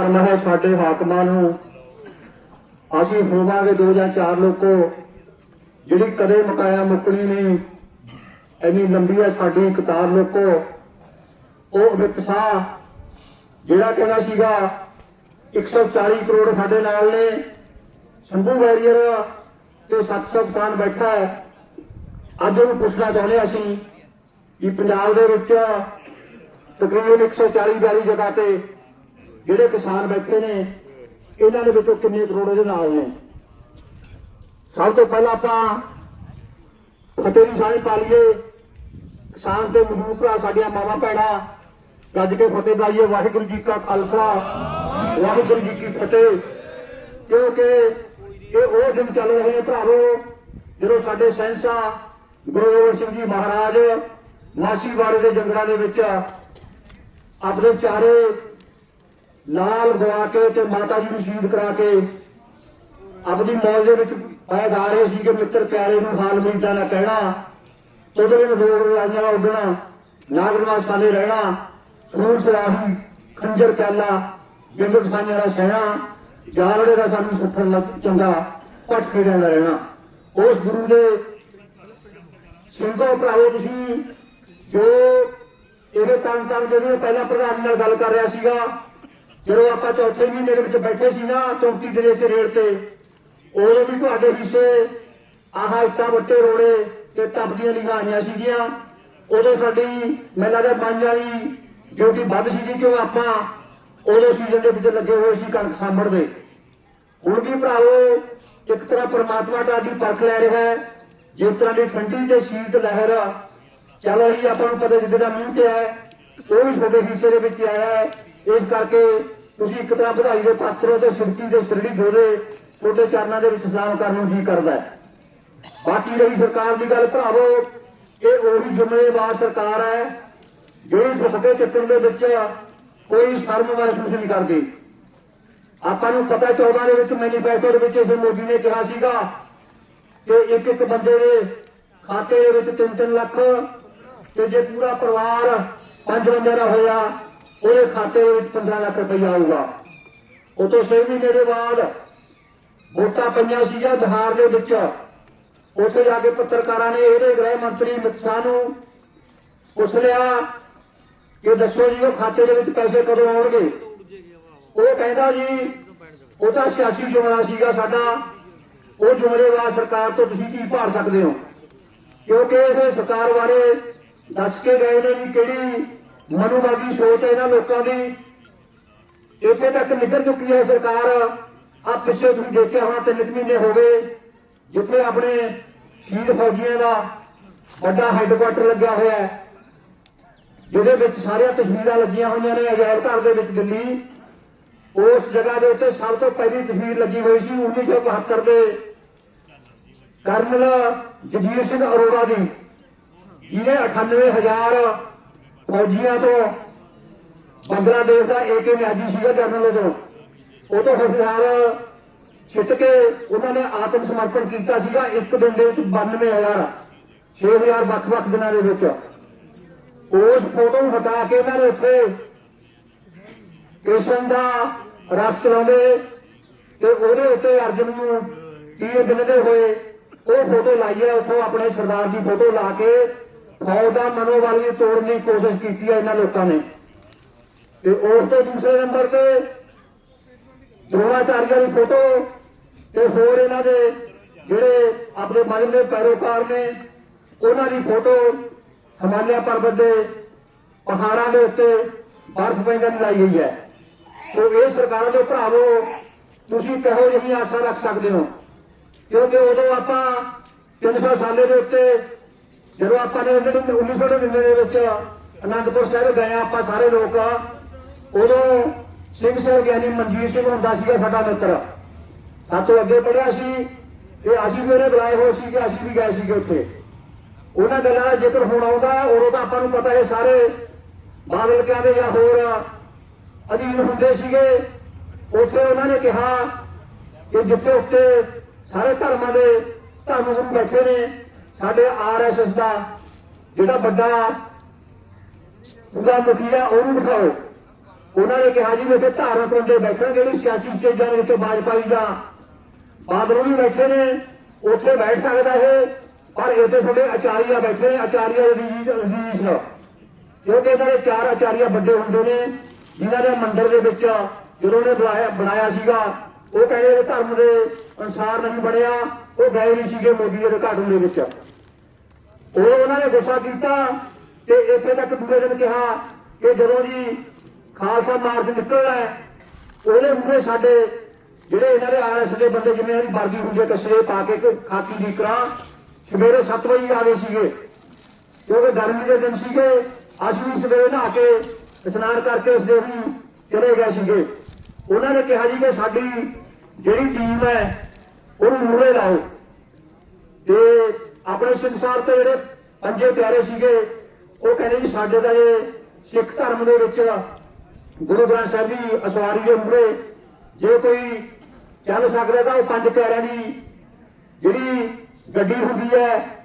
ਅਰਮ ਸਾਡੇ ਹਾਕਮਾਂ ਨੂੰ। ਅਸੀਂ ਹੋਵਾਂਗੇ ਦੋ ਜਾਂ ਚਾਰ ਲੋਕੋ, ਜਿਹੜੀ ਕਦੇ ਮਕਾਇਆ ਮੁੱਕਣੀ ਨਹੀਂ, ਇੰਨੀ ਲੰਬੀ ਹੈ ਸਾਡੀ ਕਤਾਰ ਲੋਕੋ। ਉਹ ਵਿਕਸਾ ਜਿਹੜਾ ਕਹਿੰਦਾ ਸੀਗਾ 140 ਕਰੋੜ ਸਾਡੇ ਨਾਲ ਨੇ। ਸ਼ੰਭੂ ਵੈਰੀਅਰ ਤੇ 700 ਕਿਸਾਨ ਬੈਠਾ ਹੈ। ਅੱਜ ਉਹਨੂੰ ਪੁੱਛਣਾ ਚਾਹੁੰਦੇ ਅਸੀਂ ਕਿ ਪੰਜਾਬ ਦੇ ਵਿੱਚ ਤਕਰੀਬਨ 140 42 ਜਗ੍ਹਾ ਤੇ ਜਿਹੜੇ ਕਿਸਾਨ ਬੈਠੇ ਨੇ, ਇਹਨਾਂ ਦੇ ਵਿੱਚੋਂ ਕਿੰਨੇ ਕਰੋੜ ਇਹਦੇ ਨਾਲ ਨੇ? ਸਭ ਤੋਂ ਪਹਿਲਾਂ ਆਪਾਂ ਫਤਿਹ ਦੀ ਸਾਂਝ ਪਾ ਲਈਏ ਕਿਸਾਨ ਤੇ ਮਜ਼ਦੂਰ ਭਰਾ ਸਾਡੀਆਂ ਮਾਵਾਂ ਭੈਣਾਂ ਗੱਜ ਕੇ ਫਤਿਹ ਬੁਲਾਈਏ। ਵਾਹਿਗੁਰੂ ਜੀ ਕਾ ਖਾਲਸਾ, ਵਾਹਿਗੁਰੂ ਜੀ ਕੀ ਫਤਿਹ। ਕਿਉਂਕਿ ਇਹ ਉਹ ਦਿਨ ਚੱਲ ਰਹੇ ਨੇ ਭਰਾਵੋ, ਜਦੋਂ ਸਾਡੇ ਸੈਂਸਾ ਗੁਰੂ ਗੋਬਿੰਦ ਸਿੰਘ ਜੀ ਮਹਾਰਾਜ ਮਾਸੀਵਾੜੇ ਦੇ ਜੰਗਲਾਂ ਦੇ ਵਿੱਚ ਆਪਣੇ ਚਾਰੇ ਲਾਲ ਗਵਾ ਕੇ ਤੇ ਮਾਤਾ ਜੀ ਨੂੰ ਸ਼ਹੀਦ ਕਰਾ ਕੇ ਆਪਣੀ ਮੌਜ ਦੇ ਵਿੱਚ ਪੈ ਜਾ ਰਹੇ ਸੀ ਕਿ ਮਿੱਤਰ ਪਿਆਰੇ ਨੂੰ ਹਾਲ ਮੀਟਾ ਨਾ ਕਹਿਣਾ, ਉਹਦੇ ਨੂੰ ਲੋੜ ਲਾਈਆਂ ਨਾਲ ਉੱਡਣਾ ਨਾਗਰਮਾ ਸਾਲੇ ਰਹਿਣਾ ਸੂਰ ਸਲਾਹੀ ਖੰਜਰ ਪਿਆਲਾ ਜਿੰਦਕ ਸਾਂਝਾ ਦਾ ਸਹਿਣਾ ਜਾਲੜੇ ਦਾ ਸਾਨੂੰ ਸੁੱਖਣ ਚੰਗਾ, ਪਟ ਖੇੜਿਆਂ ਦਾ ਰਹਿਣਾ। ਉਸ ਗੁਰੂ ਦੇ ਸਿੰਘੋ ਭਰਾਵੋ ਤੁਸੀਂ ਜੋ ਇਹਦੇ ਤਨ ਤਨ ਜਿਹੜੇ ਪਹਿਲਾਂ ਪ੍ਰਧਾਨ ਨਾਲ ਗੱਲ ਕਰ ਰਿਹਾ ਸੀਗਾ ਜਦੋਂ ਆਪਾਂ ਚੌਥੇ ਮਹੀਨੇ ਦੇ ਵਿੱਚ ਬੈਠੇ ਸੀ ਨਾ 34 ਦਿਨੇ ਤੇ ਰੇੜ ਤੇ, ਉਦੋਂ ਵੀ ਤੁਹਾਡੇ ਹਿੱਸੇ ਆਹ ਇੱਟਾਂ ਵੱਟੇ ਰੋੜੇ ਤੇ ਤਪਦੀਆਂ ਲਿਖਾਈਆਂ ਸੀਗੀਆਂ। ਉਦੋਂ ਸਾਡੀ ਮੈਨੂੰ ਲੱਗਦਾ ਪੰਜ ਵਾਲੀ ਡਿਊਟੀ ਵੱਧ ਸੀ ਕਿਉਂ ਆਪਾਂ ਉਦੋਂ ਸੀਜ਼ਨ ਦੇ ਵਿੱਚ ਲੱਗੇ ਹੋਏ ਸੀ ਕਣਕ ਸਾਂਭਣ ਦੇ। ਹੁਣ ਵੀ ਭਰਾਵੋ, ਇੱਕ ਤਰ੍ਹਾਂ ਪ੍ਰਮਾਤਮਾ ਤੁਹਾਡੀ ਪਰਖ ਲੈ ਰਿਹਾ ਹੈ। ਜਿਸ ਤਰ੍ਹਾਂ ਦੀ ਠੰਡੀ ਤੇ ਸ਼ੀਤ ਲਹਿਰ ਚੱਲ ਰਹੀ ਆਪਾਂ ਨੂੰ ਪਤਾ ਜਿੱਦਾਂ ਦਾ ਮੀਂਹ ਪਿਆ ਉਹ ਵੀ ਤੁਹਾਡੇ ਹਿੱਸੇ ਦੇ ਵਿੱਚ ਆਇਆ ਹੈ। ਇਸ ਕਰਕੇ ਤੁਸੀਂ ਇੱਕ ਤਰ੍ਹਾਂ ਵਧਾਈ ਦੇ ਪਾਤਰ ਤੇ ਸਿਰਤੀ ਦੇ ਸਿਰੜੀ ਦੋਦੇ ਤੁਹਾਡੇ ਚਰਨਾਂ ਦੇ ਵਿੱਚ ਸਲਾਮ ਕਰਨ ਨੂੰ ਜੀ ਕਰਦਾ ਹੈ। ਬਾਕੀ ਰਹੀ ਸਰਕਾਰ ਦੀ ਗੱਲ ਭਰਾਵੋ, ਇਹ ਉਹੀ ਜ਼ਿੰਮੇਵਾਰ ਸਰਕਾਰ ਹੈ ਜਿਹੜੀ ਫੁੱਕੇ ਚੱਕਣ ਦੇ ਵਿੱਚ ਕੋਈ ਸ਼ਰਮ ਮਹਿਸੂਸ ਨਹੀਂ ਕਰਦੀ। ਆਪਾਂ ਨੂੰ ਪਤਾ 14 ਦੇ ਵਿੱਚ ਮੈਨੀਫੈਸਟੋ ਦੇ ਵਿੱਚ ਇਸ ਮੋਦੀ ਨੇ ਕਿਹਾ ਸੀਗਾ ਕਿ ਇੱਕ ਇੱਕ ਬੰਦੇ ਦੇ ਖਾਤੇ ਦੇ ਵਿੱਚ 3-3 ਲੱਖ ਤੇ ਜੇ ਪੂਰਾ ਪਰਿਵਾਰ ਪੰਜ ਬੰਦੇ ਦਾ ਹੋਇਆ ਉਹਦੇ ਖਾਤੇ ਦੇ ਵਿੱਚ 15 ਲੱਖ ਰੁਪਈਆ ਆਊਗਾ। ਉਹ ਤੋਂ 6 ਮਹੀਨੇ ਦੇ ਬਾਅਦ ਵੋਟਾਂ ਪਈਆਂ ਸੀਗਾ ਬਿਹਾਰ ਦੇ ਵਿੱਚ। ਉੱਥੇ ਜਾ ਕੇ ਪੱਤਰਕਾਰਾਂ ਨੇ ਇਹਦੇ ਗ੍ਰਹਿ ਮੰਤਰੀ ਅਮਿਤ ਸ਼ਾਹ ਨੂੰ ਪੁੱਛ ਲਿਆ ਕਿ ਦੱਸੋ ਜੀ, ਉਹ ਖਾਤੇ ਦੇ ਵਿੱਚ ਪੈਸੇ ਕਦੋਂ ਆਉਣਗੇ? ਉਹ ਕਹਿੰਦਾ ਜੀ, ਉਹ ਤਾਂ ਸਿਆਸੀ ਜੁਮਲਾ ਸੀਗਾ ਸਾਡਾ। ਉਹ ਜੁਮਲੇਵਾਰ ਸਰਕਾਰ ਤੋਂ ਤੁਸੀਂ ਕੀ ਭਾਲ ਸਕਦੇ ਹੋ? ਕਿਉਂਕਿ ਇਹ ਸਰਕਾਰ ਬਾਰੇ ਦੱਸ ਕੇ ਗਏ ਨੇ ਵੀ ਕਿਹੜੀ ਮਨੋਵਾਦੀ ਸੋਚ ਹੈ ਇਹਨਾਂ ਲੋਕਾਂ ਦੀ ਇੱਥੇ ਤੱਕ ਨਿਕਲ ਚੁੱਕੀ ਹੈ ਸਰਕਾਰ। ਆ ਪਿਛਲੇ ਤੁਸੀਂ ਦੇਖਿਆ ਹੋਣਾ, ਤਿੰਨ ਮਹੀਨੇ ਹੋ ਗਏ, ਜਿੱਥੇ ਆਪਣੇ ਸ਼ਹੀਦ ਫੌਜੀਆਂ ਦਾ ਵੱਡਾ ਹੈੱਡਕੁਆਟਰ ਲੱਗਿਆ ਹੋਇਆ ਹੈ, ਜਿਹਦੇ ਵਿੱਚ ਸਾਰੀਆਂ ਤਸਵੀਰਾਂ ਲੱਗੀਆਂ ਹੋਈਆਂ ਨੇ ਅਜਾਇਬ ਘਰ ਦੇ ਵਿੱਚ ਦਿੱਲੀ। ਉਸ ਜਗ੍ਹਾ ਦੇ ਉੱਤੇ ਸਭ ਤੋਂ ਪਹਿਲੀ ਤਸਵੀਰ ਲੱਗੀ ਹੋਈ ਸੀ 1972 ਦੇ ਕਰਨਲ ਜਗੀਰ ਸਿੰਘ ਅਰੋੜਾ ਦੀ, ਜਿਹਨੇ 98000 ਫੌਜੀਆਂ ਤੋਂ ਬੰਗਲਾਦੇਸ਼ ਦਾ ਏਕੇ ਮਿਆਦੀ ਸੀਗਾ ਜਰਨਲ ਤੋਂ। ਉਹ ਤੋਂ ਹਥਿਆਰ ਛਿੱਟ ਕੇ ਉਹਨਾਂ ਨੇ ਆਤਮ ਸਮਰਪਣ ਕੀਤਾ ਸੀਗਾ ਇੱਕ ਦਿਨ ਦੇ ਵਿੱਚ 92000 6000 ਵੱਖ-ਵੱਖ ਦਿਨਾਂ ਦੇ ਵਿੱਚ। ਉਸ ਫੋਟੋ ਨੂੰ ਹਟਾ ਕੇ ਇਹਨਾਂ ਨੇ ਉੱਥੇ ਕ੍ਰਿਸ਼ਨ ਦਾ ਰਸ ਚਲਾਉਂਦੇ ਤੇ ਉਹਦੇ ਉੱਤੇ ਅਰਜਨ ਨੂੰ ਤੀਰ ਦਿੰਦੇ ਹੋਏ ਉਹ ਫੋਟੋ ਲਾਈ ਹੈ। ਉੱਥੋਂ ਆਪਣੇ ਸਰਦਾਰ ਦੀ ਫੋਟੋ ਲਾ ਕੇ ਫੌਜ ਦਾ ਮਨੋਬਲ ਵੀ ਤੋੜਨ ਦੀ ਕੋਸ਼ਿਸ਼ ਕੀਤੀ ਹੈ ਇਹਨਾਂ ਲੋਕਾਂ ਨੇ। ਤੇ ਉਸ ਤੋਂ ਦੂਸਰੇ ਨੰਬਰ ਤੇ ਦਰੋਣਾਚਾਰੀਆ ਦੀ ਫੋਟੋ ਤੇ ਹੋਰ ਇਹਨਾਂ ਦੇ ਜਿਹੜੇ ਆਪਣੇ ਮਜ਼ਹਬ ਦੇ ਪੈਰੋਕਾਰ ਨੇ, ਉਹਨਾਂ ਦੀ ਫੋਟੋ ਹਿਮਾਲਿਆ ਪਰਬਤ ਦੇ ਪਹਾੜਾਂ ਦੇ ਉੱਤੇ ਬਰਫ਼ ਪੈਂਦੀ ਲਾਈ ਗਈ ਹੈ। ਸੋ ਇਹ ਸਰਕਾਰਾਂ ਦੇ ਭਰਾਵੋ, ਤੁਸੀਂ ਕਹੋ ਜਿਹੀ ਆਸ਼ਾ ਰੱਖ ਸਕਦੇ ਹੋ? ਕਿਉਂਕਿ ਉਦੋਂ ਆਪਾਂ 300 ਸਾਲੇ ਦੇ ਉੱਤੇ ਜਦੋਂ ਆਪਾਂ ਨੇ 1999 ਦੇ ਵਿੱਚ ਅਨੰਦਪੁਰ ਸਾਹਿਬ ਗਏ ਆਪਾਂ ਸਾਰੇ ਲੋਕ ਉਦੋਂ ਸਿੰਘ ਸਾਹਿਬ ਗਿਆਨੀ ਮਨਜੀਤ ਸਿੰਘ ਹੁੰਦਾ ਸੀਗਾ ਸਾਡਾ ਮਿੱਤਰ। ਸਾਤੋਂ ਅੱਗੇ ਪੜਿਆ ਸੀ ਤੇ ਅਸੀਂ ਵੀ ਉਹਨੇ ਬੁਲਾਏ ਹੋਏ ਸੀ ਕਿ ਅਸੀਂ ਵੀ ਗਏ ਸੀਗੇ ਉੱਥੇ। ਉਹਨਾਂ ਗੱਲਾਂ ਦਾ ਜ਼ਿਕਰ ਹੁਣ ਆਉਂਦਾ, ਉਦੋਂ ਤਾਂ ਆਪਾਂ ਨੂੰ ਪਤਾ ਇਹ ਸਾਰੇ ਬਾਦਲ ਕਹਿੰਦੇ ਜਾਂ ਹੋਰ ਅਧੀਨ ਹੁੰਦੇ ਸੀਗੇ। ਉੱਥੇ ਉਹਨਾਂ ਨੇ ਕਿਹਾ ਕਿ ਜਿੱਥੇ ਉੱਤੇ ਸਾਰੇ ਧਰਮਾਂ ਦੇ ਧਰਮ ਗੁਰੂ ਬੈਠੇ ਨੇ ਸਾਡੇ ਆਰਐਸਐਸ ਦਾ ਜਿਹੜਾ ਵੱਡਾ ਉਹਦਾ ਮੁਖੀਆ ਉਹਨੂੰ ਬਿਠਾਓ। ਉਹਨਾਂ ਨੇ ਕਿਹਾ ਜੀ ਇੱਥੇ ਧਾਰਮਿਕ ਬੰਦੇ ਬੈਠਣਗੇ ਜਿਹੜੀ ਸਿਆਸੀ ਸਟੇਜਾਂ ਦੇ ਉੱਤੇ ਬਾਜ ਪਾਈ ਬਾਦਲੋਂ ਵੀ ਬੈਠੇ ਨੇ, ਉੱਥੇ ਬੈਠ ਸਕਦਾ ਇਹ। ਪਰ ਇੱਥੇ ਤੁਹਾਡੇ ਆਚਾਰੀਆ ਬੈਠੇ ਨੇ, ਆਚਾਰੀਆ ਰਜੀਸ਼ ਰਜੀਸ਼ ਕਿਉਂਕਿ ਇਹਨਾਂ ਦੇ ਚਾਰ ਆਚਾਰੀਆ ਵੱਡੇ ਹੁੰਦੇ ਨੇ, ਜਿਨ੍ਹਾਂ ਦੇ ਮੰਦਿਰ ਦੇ ਵਿੱਚ ਜਦੋਂ ਨੇ ਬਣਾਇਆ ਸੀਗਾ, ਉਹ ਕਹਿੰਦੇ ਧਰਮ ਦੇ ਅਨਸਾਰ ਨਹੀਂ ਬਣਿਆ। ਉਹ ਗਏ ਨਹੀਂ ਸੀਗੇ ਮੋਦੀ ਦੇ ਘਾਟੂ ਦੇ ਵਿੱਚ। ਉਹ ਉਹਨਾਂ ਨੇ ਗੁੱਸਾ ਕੀਤਾ ਤੇ ਇੱਥੇ ਤੱਕ ਦੂਜੇ ਦਿਨ ਕਿਹਾ ਕਿ ਜਦੋਂ ਜੀ ਖਾਲਸਾ ਮਾਰਚ ਨਿਕਲਣਾ ਉਹਦੇ ਮੂਹਰੇ ਸਾਡੇ ਜਿਹੜੇ ਇਹਨਾਂ ਦੇ ਆਰਐਸ ਦੇ ਬੰਦੇ ਜਿਵੇਂ ਇਹਨਾਂ ਦੀ ਵਰਦੀ ਹੁੰਦੀ ਹੈ ਕਸਰੇ ਪਾ ਕੇ ਕਿ ਖਾਕੀ ਦੀ ਕਰਾਂ ਸਵੇਰੇ 7 ਵਜੇ ਆ ਗਏ ਸੀਗੇ। ਕਿਉਂਕਿ ਗਰਮੀ ਦੇ ਦਿਨ ਸੀਗੇ ਅਸੀਂ ਵੀ ਸਵੇਰੇ ਨਹਾ ਕੇ ਇਸ਼ਨਾਨ ਕਰਕੇ ਉਸ ਦੇ ਵੀ ਚਲੇ ਗਏ ਸੀਗੇ। ਉਹਨਾਂ ਨੇ ਕਿਹਾ ਜੀ ਕਿ ਸਾਡੀ ਜਿਹੜੀ ਟੀਮ ਹੈ ਉਹਨੂੰ ਮੂਹਰੇ ਲਾਓ। ਤੇ ਆਪਣੇ ਸਿੰਘ ਸਾਹਿਬ ਤੇ ਜਿਹੜੇ ਪੰਜੇ ਪਿਆਰੇ ਸੀਗੇ, ਉਹ ਕਹਿੰਦੇ ਜੀ ਸਾਡੇ ਤਾਂ ਇਹ ਸਿੱਖ ਧਰਮ ਦੇ ਵਿੱਚ ਗੁਰੂ ਗ੍ਰੰਥ ਸਾਹਿਬ ਦੀ ਅਸਵਾਰੀ ਦੇ ਮੂਹਰੇ ਜੇ ਕੋਈ ਚੱਲ ਸਕਦਾ ਤਾਂ ਉਹ ਪੰਜ ਪਿਆਰਿਆਂ ਦੀ ਜਿਹੜੀ ਗੱਡੀ ਹੁੰਦੀ ਹੈ